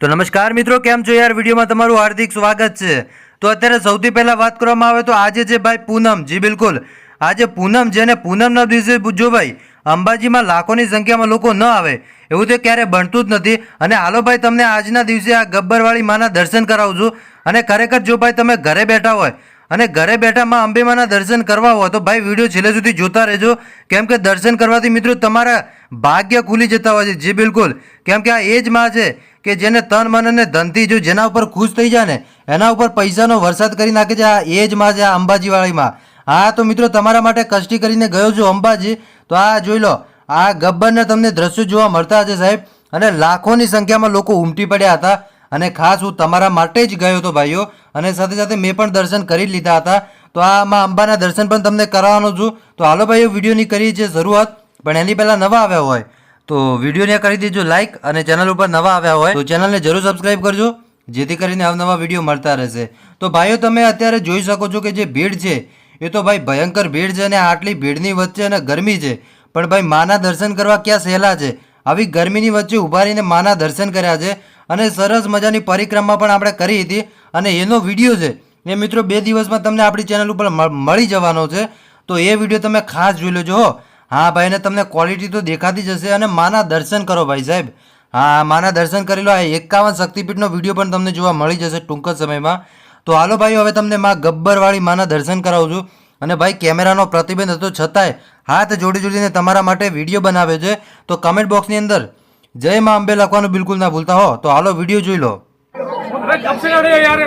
તો નમસ્કાર મિત્રો, કેમ છો યાર? વિડીયોમાં તમારું હાર્દિક સ્વાગત છે. તો અત્યારે સૌથી પહેલાં વાત કરવામાં આવે તો આજે છે ભાઈ પૂનમ. જી બિલકુલ. આજે પૂનમ જેને પૂનમના દિવસે પૂછજો ભાઈ અંબાજીમાં લાખોની સંખ્યામાં લોકો ન આવે, એવું તો ક્યારે બનતું જ નથી. અને હાલો ભાઈ, તમને આજના દિવસે આ ગબ્બરવાળી માના દર્શન કરાવું છું. અને ખરેખર જો ભાઈ તમે ઘરે બેઠા હોય અને ઘરે બેઠા માં અંબે માના દર્શન કરવા હોય તો ભાઈ વીડિયો છેલ્લે સુધી જોતા રહેજો. કેમ કે દર્શન કરવાથી મિત્રો તમારા ભાગ્ય ખુલી જતા હોય છે. જી બિલકુલ. કેમ કે આ એ જ માં છે કે જેને તન, મન અને ધનથી જો જેના ઉપર ખુશ થઈ જાય ને એના ઉપર પૈસાનો વરસાદ કરી નાખે છે. આ એ જ માં છે, આ અંબાજીવાળીમાં હા, તો મિત્રો તમારા માટે કષ્ટી કરીને ગયો છું અંબાજી. તો આ જોઈ લો, આ ગબ્બરના તમને દ્રશ્યો જોવા મળતા હશે સાહેબ. અને લાખોની સંખ્યામાં લોકો ઉમટી પડ્યા હતા. અને ખાસ હું તમારા માટે જ ગયો હતો ભાઈઓ. અને સાથે સાથે મેં પણ દર્શન કરી લીધા હતા. તો આ માં અંબાના દર્શન પણ તમને કરાવવાનો છું. તો હાલો ભાઈઓ, વિડીયોની કરી છે શરૂઆત. પણ એની પહેલાં નવા આવ્યા હોય, તો વિડીયોને કરી દેજો લાઇક અને ચેનલ ઉપર નવા આવ્યા હોય, તો ચેનલને જરૂર સબસ્ક્રાઈબ કરજો, જેથી કરીને અવનવા વીડિયો મળતા રહેશે. તો ભાઈઓ, તમે અત્યારે જોઈ શકો છો કે જે ભીડ છે, એ તો ભાઈ ભયંકર ભીડ છે અને આટલી ભીડની વચ્ચે અને ગરમી છે. પણ ભાઈ માના દર્શન કરવા ક્યાં સહેલા છે? આવી ગરમીની વચ્ચે ઊભા રહીને માના દર્શન કર્યા છે. અને સરસ મજાની પરિક્રમા પણ આપણે કરી હતી. અને એનો વીડિયો છે, એ મિત્રો બે દિવસમાં તમને આપણી ચેનલ ઉપર મળી જવાનો છે. તો એ વીડિયો તમે ખાસ જોઈ લેજો હો. હા ભાઈ ને તમને ક્વોલિટી તો દેખાતી જ હશે અને માના દર્શન કરો ભાઈ સાહેબ. હા, માના દર્શન કરી લો. આ એકાવન શક્તિપીઠનો વીડિયો પણ તમને જોવા મળી જશે ટૂંક સમયમાં. તો હાલો ભાઈ, હવે તમને માં ગબ્બરવાળી માના દર્શન કરાવું છું. અને ભાઈ, કેમેરાનો પ્રતિબંધ હતો, છતાંય હાથ જોડી જોડીને તમારા માટે વીડિયો બનાવે છે. તો કમેન્ટ બોક્સની અંદર જય માં અંબે લખવાનું બિલકુલ ના ભૂલતા હો. તો હાલો, વીડિયો જોઈ લો. કમ યાર